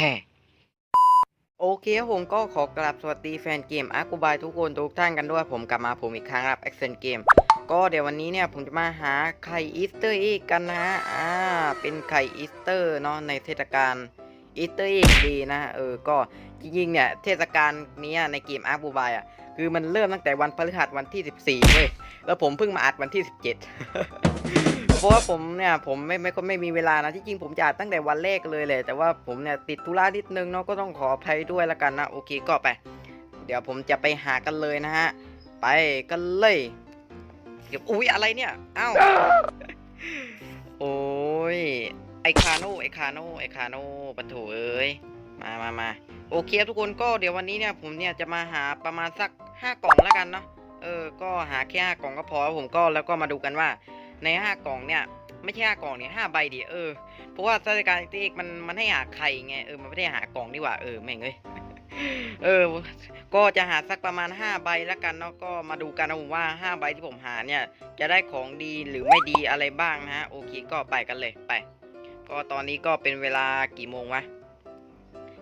แฮ่โอเคครับผมก็ขอกราบสวัสดีแฟนเกมอาร์กูบายทุกคนทุกท่านกันด้วยผมกลับมาผมอีกครั้งครับ a c c e n t Game ก็เดี๋ยววันนี้เนี่ยผมจะมาหาไข่อีสเตอร์อีกกันนะฮะอ่าเป็นไข่อีสเตอร์เนาะในเทศกาลอีสเตอร์อีกดีนะเออก็จริงๆเนี่ยเทศกาลนี้ในเกมอาร์กูบายอะคือมันเริ่มตั้งแต่วันพฤหัสวันที่ 14เว้ยแล้วผมเพิ่งมาอัดวันที่ 17 เพราะว่าผมเนี่ยผมไม่ไม่ก็ไม่มีเวลานะที่จริงผมจะอัดตั้งแต่วันแรกเลยแหละแต่ว่าผมเนี่ยติดธุระนิดนึงเนาะก็ต้องขออภัยด้วยละกันนะโอเคก็ไป เดี๋ยวผมจะไปหากันเลยนะฮะไปกันเลยเดี๋ยวอุ้ยอะไรเนี่ยอ้าวโอ้ยไอคาโนไอคาโนไอคาโนปะโถเอ้ยมามามาโอเคครับทุกคนก็เดี๋ยววันนี้เนี่ยผมเนี่ยจะมาหาประมาณสักห้ากล่องแล้วกันเนาะเออก็หาแค่ห้ากล่องก็พอผมก็แล้วก็มาดูกันว่า ในห้ากล่องเนี่ยไม่ใช่ห้ากล่องเนี่ยห้าใบดิเออเพราะว่าสถานการณ์ที่มันมันให้หาไข่ไงเออมันไม่ได้หากล่องนี่หว่าเออแม่งเอ้ยเออ ก็จะหาสักประมาณ 5 ใบแล้วกันเนาะก็มาดูกันนะผมว่า 5 ใบที่ผมหาเนี่ย จะได้ของดีหรือไม่ดีอะไรบ้างนะฮะโอเคก็ไปกันเลยไป ก็ตอนนี้ก็เป็นเวลากี่โมงวะ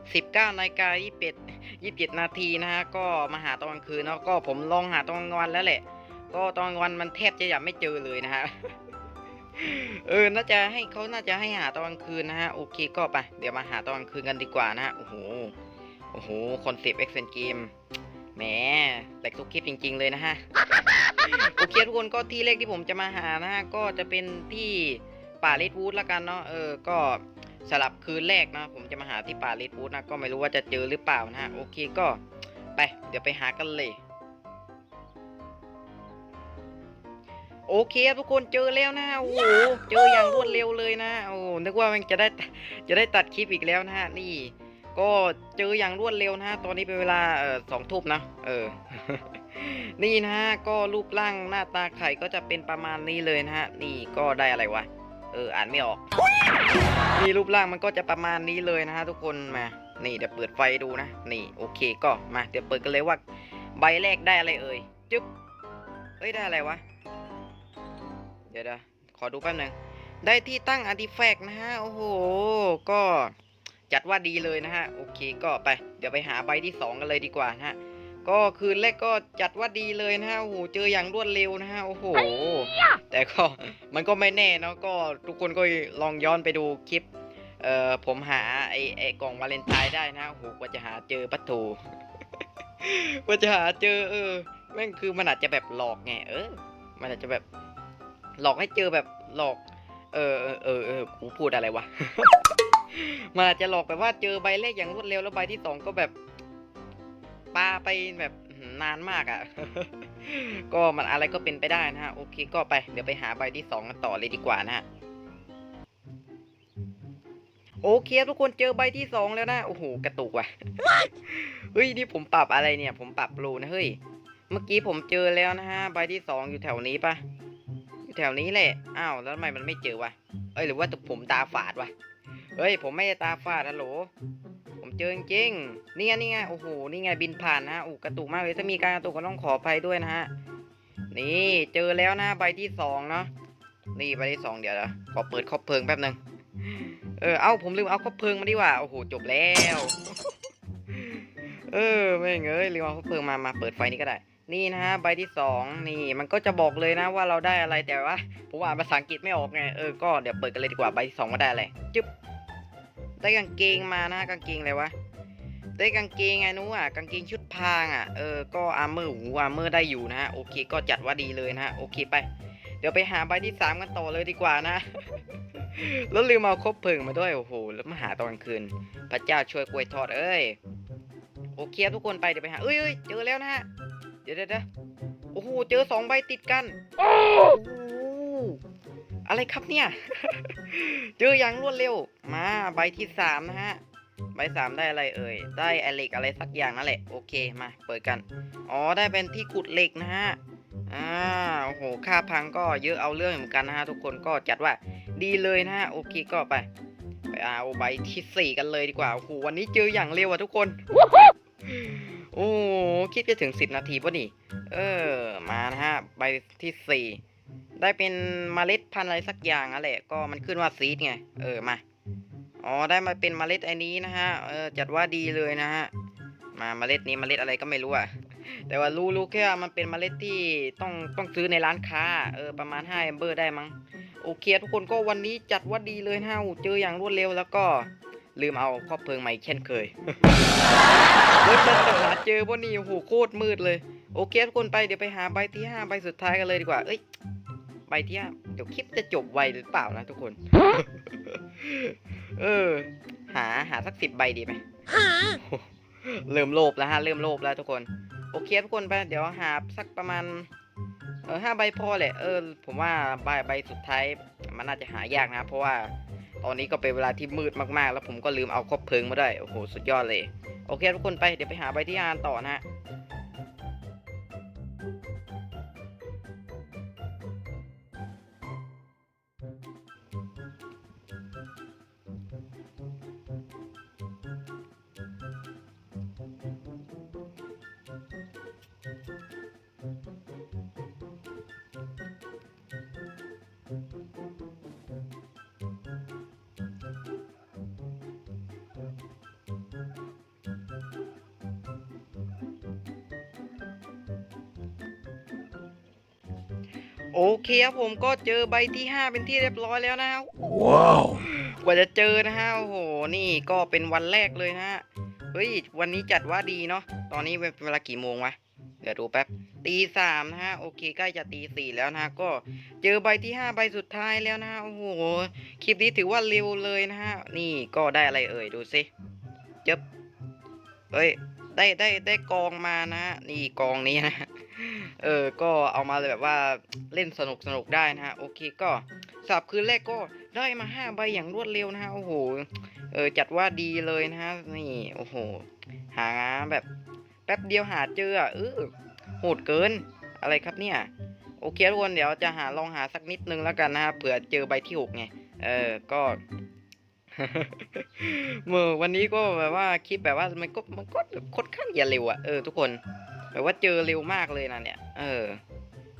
19นาฬิกา21 27นาทีนะฮะก็มาหาตอนกลางคืนเนาะก็ผมลองหาตอนกลางวันแล้วแหละ ก็ตอนวันมันแทบจะยังไม่เจอเลยนะฮะเออ น่าจะให้เขาน่าจะให้หาตอนกลางคืนนะฮะ โอเคก็ไป เดี๋ยวมาหาตอนกลางคืนกันดีกว่านะฮะ โอ้โห โอ้โห คอนเซปต์เอ็กเซนเกมแหมแหลกทุกคลิปจริง ๆ เลยนะฮะ โอเคทุกคนก็ที่เลขที่ผมจะมาหานะฮะ ก็จะเป็นที่ป่าเลดวูดละกันเนาะ เออ ก็สลับคืนแรกนะ ผมจะมาหาที่ป่าเลดวูดนะ ก็ไม่รู้ว่าจะเจอหรือเปล่านะฮะ โอเคก็ไป เดี๋ยวไปหากันเลย โอเคครับทุกคนเจอแล้วนะโอ้โหเจออย่างรวดเร็วเลยนะโอ้โหนึกว่ามันจะได้จะได้ตัดคลิปอีกแล้วนะฮะนี่ ก็เจออย่างรวดเร็วนะฮะตอนนี้เป็นเวลาเอ่อสองทุ่มนะเออนี่นะฮะก็รูปร่างหน้าตาไข่ก็จะเป็นประมาณนี้เลยนะฮะนี่ก็ได้อะไรวะเอออ่านไม่ออกนี่รูปร่างมันก็จะประมาณนี้เลยนะฮะทุกคนมานี่เดี๋ยวเปิดไฟดูนะ นี่โอเคก็มาเดี๋ยวเปิดกันเลยว่า ใบแรกได้อะไรเอ่ยจึ๊บเอ้ยได้อะไรวะเดี๋ยวเดี๋ยวขอดูแป๊บหนึงได้ที่ตั้งอาร์ติแฟกต์นะฮะ โอ้โห ก็จัดว่าดีเลยนะฮะ โอเคก็ไป เดี๋ยวไปหาใบที่ 2 กันเลยดีกว่านะฮะ ก็คืนแรกก็จัดว่าดีเลยนะฮะ โอ้โห เจออย่างรวดเร็วนะฮะ โอ้โห แต่ก็มันก็ไม่แน่เนาะ ก็ทุกคนก็ลองย้อนไปดูคลิป เอ่อ ผมหาไอ้ไอ้กล่องวาเลนไทน์ได้นะ โอ้โห กว่าจะหาเจอปัตถูกว่าจะหาเจอเออ แม่งคือมันอาจจะแบบหลอกไง เออ มันอาจจะแบบ หลอกให้เจอแบบหลอกเออเออเออเออกูพูดอะไรวะมันอาจจะหลอกแบบว่าเจอใบแรกอย่างรวดเร็วแล้วใบที่สองก็แบบปาไปแบบนานมากอะ่ะ ก็มันอะไรก็เป็นไปได้นะฮะ โอเคก็ไป เดี๋ยวไปหาใบที่สองกันต่อเลยดีกว่านะฮะ โอเคทุกคนเจอใบที่สองแล้วนะ โอ้โห กระตุกว่ะ เฮ้ย นี่ผมปรับอะไรเนี่ย ผมปรับโปรนะเฮ้ย เมื่อกี้ผมเจอแล้วนะฮะ ใบที่สองอยู่แถวนี้ปะ แถวนี้แหละ อ้าว แล้วทำไมมันไม่เจอวะ เอ้ย หรือว่าตัวผมตาฝาดวะ เฮ้ย ผมไม่ได้ตาฝาดฮัลโหล ผมเจอจริงๆนี่ไง นี่ไง โอ้โห นี่ไงบินผ่านนะอูกระตุกมากเลย ถ้ามีการกระตุกก็ต้องขออภัยด้วยนะฮะ นี่ เจอแล้วนะ ใบที่สองเนาะ นี่ใบที่สองเดี๋ยวนะขอเปิดคอบเพลิงแป๊บหนึง เออ เอ้า ผมลืมเอาคอบเพลิงมาดีกว่า โอ้โห จบแล้ว เออ ไม่เอ้ยลืมเอาคอบเพลิงมา มาเปิดไฟนี้ก็ได้ นี่นะฮะใบที่สองนี่มันก็จะบอกเลยนะว่าเราได้อะไรแต่ว่าผมอ่านภาษาอังกฤษไม่ออกไงเออก็เดี๋ยวเปิดกันเลยดีกว่าใบที่สองว่าได้อะไรจึ๊บได้กางเกงมานะกางเกงอะไรวะได้กางเกงไงนู้อะกางเกงชุดพรางอะเออก็อาร์เมอร์หูอาร์เมอร์ได้อยู่นะฮะโอเคก็จัดว่าดีเลยนะฮะโอเคไป เดี๋ยวไปหาใบที่สามกันต่อเลยดีกว่านะ แล้วลืมเอาคบเพลิงมาด้วยโอ้โหแล้วมาหาตอนกลางคืน พระเจ้าช่วยกล้วยทอดเอ้ยโอเคทุกคนไปเดี๋ยวไปหาเอ้ยเอ้ยเจอแล้วนะฮะเดี๋ยวเดี๋ยวเโอ้โห เจอสองใบติดกัน โอ้โห อะไรครับเนี่ย เจออย่างรวดเร็ว มาใบที่สามนะฮะ ใบสามได้อะไรเอ่ย ได้แอลิกอะไรสักอย่างนั่นแหละ โอเค มา เปิดกัน อ๋อ ได้เป็นที่ขุดเหล็กนะฮะ อ่า โอ้โห ค่าพังก็เยอะเอาเรื่องเหมือนกันนะฮะ ทุกคนก็จัดว่าดีเลยนะฮะ โอเค ก็ไป ไปเอาใบที่สี่กันเลยดีกว่า โอ้โห วันนี้เจออย่างเร็วอะทุกคน โอ้คิดจะถึงสิบนาทีป่ะนี่ เออ มานะฮะ ใบที่สี่ได้เป็นเมล็ดพันธุ์อะไรสักอย่างอะแหละ ก็มันขึ้นว่าซีดไง เออ มา อ๋อ ได้มาเป็นเมล็ดไอ้นี้นะฮะ เออ จัดว่าดีเลยนะฮะ มาเมล็ดนี้เมล็ดอะไรก็ไม่รู้อะแต่ว่ารู้รู้แค่ว่ามันเป็นเมล็ดที่ต้องต้องซื้อในร้านค้า เออ ประมาณ5เอมเบอร์ได้มั้ง โอเคทุกคนก็วันนี้จัดว่าดีเลยนะฮะเจออย่างรวดเร็วแล้วก็ ลืมเอาครอบเพลิงใหม่เช่นเคยเฮ้ยจะหาเจอวกนี้โอ้โหโคตรมืดเลย โอเคทุกคนไปเดี๋ยวไปหาใบที่ห้าใบสุดท้ายกันเลยดีกว่า เอ้ยใบที่ห้าเดี๋ยวคลิปจะจบไวหรือเปล่านะทุกคน เออ หาหาสักสิบใบดีไหมเริ่มโลภแล้วฮะเริ่มโลภแล้วทุกคน โอเคทุกคนไปเดี๋ยวหาสักประมาณเออห้าใบพอแหละเออผมว่าใบใบสุดท้ายมันน่าจะหายากนะ เพราะว่า ตอนนี้ก็เป็นเวลาที่มืดมากๆ แล้วผมก็ลืมเอาคบเพลิงมาด้วย โอ้โห สุดยอดเลย โอเคทุกคนไป เดี๋ยวไปหาใบที่อ่านต่อนะฮะ โอเคครับผมก็เจอใบที่ 5 เป็นที่เรียบร้อยแล้วนะฮะว้าวกว่าจะเจอนะฮะโอ้โหนี่ก็เป็นวันแรกเลยนะฮะเฮ้ยวันนี้จัดว่าดีเนาะตอนนี้เป็นเวลากี่โมงวะเดี๋ยวดูแป๊บตีสามนะฮะโอเคใกล้จะตีสี่แล้วนะฮะก็เจอใบที่5ใบสุดท้ายแล้วนะฮะโอ้โหคลิปนี้ถือว่าเร็วเลยนะฮะนี่ก็ได้อะไรเอ่ยดูสิเจ็บเฮ้ยได้ได้ได้กองมานะฮะนี่กองนี้นะ เออก็เอามาเลยแบบว่าเล่นสนุกสนุกได้นะฮะโอเคก็สับคืนแรกก็ได้มาห้าใบอย่างรวดเร็วนะฮะโอ้โหเออจัดว่าดีเลยนะฮะนี่โอ้โหหาแบบแป๊บเดียวหาเจอเออโหดเกินอะไรครับเนี่ยโอเคทุกคนเดี๋ยวจะหาลองหาสักนิดนึงแล้วกันนะฮะเผื่อเจอใบที่หกไงเออก็เมื่อวันนี้ก็แบบว่าคลิปแบบว่ามันก็มันก็แบบค่อนข้างจะเร็วอะเออทุกคน แบบว่าเจอเร็วมากเลยนะเนี่ย เออ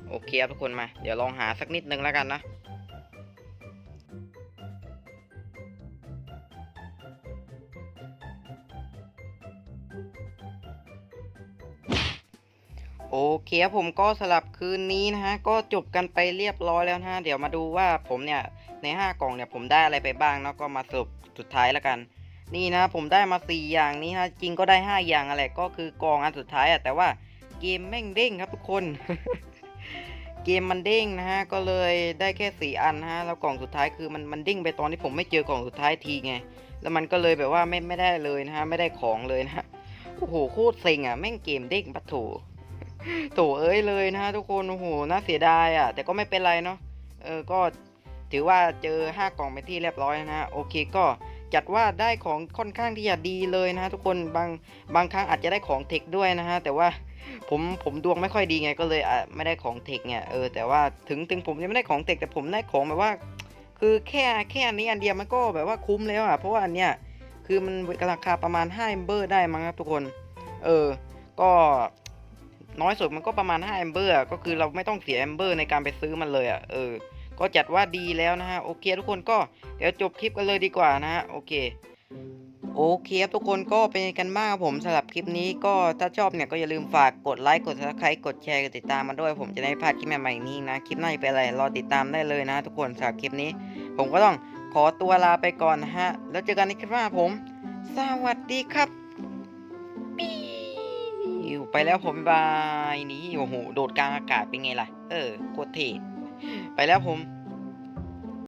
โอเคครับทุกคนมา เดี๋ยวลองหาสักนิดนึงแล้วกันนะโอเคผมก็สลับคืนนี้นะฮะ ก็จบกันไปเรียบร้อยแล้วนะฮะ เดี๋ยวมาดูว่าผมเนี่ย ใน 5 กล่องเนี่ยผมได้อะไรไปบ้างเนาะก็มาสรุปสุดท้ายแล้วกัน นี่นะผมได้มา 4 อย่างนี้นะจริงก็ได้ 5 อย่างอะไรก็คือกองอันสุดท้ายอะแต่ว่า เกมแม่งเด้งครับทุกคน เกมมันเด้งนะฮะ ก็เลยได้แค่ 4 อันฮะ แล้วกล่องสุดท้ายคือมันมันเด้งไปตอนที่ผมไม่เจอกล่องสุดท้ายทีไง แล้วมันก็เลยแบบว่าไม่ไม่ได้เลยนะฮะ ไม่ได้ของเลยนะฮะ โอ้โหโคตรเซ็งอะ แม่งเกมเด้งปะโถโถเอ้ยเลยนะฮะทุกคน โอ้โห น่าเสียดายอะ แต่ก็ไม่เป็นไรเนาะ เออ ก็ถือว่าเจอ 5 กล่องไปที่เรียบร้อยนะฮะ โอเคก็จัดว่าได้ของค่อนข้างที่จะดีเลยนะฮะทุกคนบางบางครั้งอาจจะได้ของเทคด้วยนะฮะแต่ว่า ผมผมดวงไม่ค่อยดีไงก็เลยอะไม่ได้ของเทคเนี่ยเออแต่ว่าถึงถึงผมจะไม่ได้ของเทคแต่ผมได้ของแบบว่า คือแค่แค่อันนี้อันเดียวมันก็แบบว่าคุ้มแล้วอะเพราะว่าอันเนี้ยคือมันราคาประมาณ5 a m b e r ได้มั้งครับทุกคน เออ ก็น้อยสุดมันก็ประมาณ5 a m b e r อะก็คือเราไม่ต้องเสีย a m b e r ในการไปซื้อมันเลยอะเออ ก็จัดว่าดีแล้วนะฮะโอเค ทุกคนก็เดี๋ยวจบคลิปกันเลยดีกว่านะฮะโอเค โอเคครับทุกคนก็เป็นกันบ้างครับผมสำหรับคลิปนี้ก็ถ้าชอบเนี่ยก็อย่าลืมฝากกดไลค์กด subscribe กดแชร์กดติดตามมาด้วย ผมจะได้ไม่พลาดคลิปใหม่ๆนี้นะคลิปหน้าจะเป็นอะไรรอติดตามได้เลยนะ ทุกคนสำหรับคลิปนี้ ผมก็ต้องขอตัวลาไปก่อนนะฮะ แล้วเจอกันในคลิปหน้าผม สวัสดีครับปิ้วไปแล้วผมบายนี่โอ้โหโดดกลางอากาศเป็นไงล่ะ เออโคตรเท่ไปแล้วผม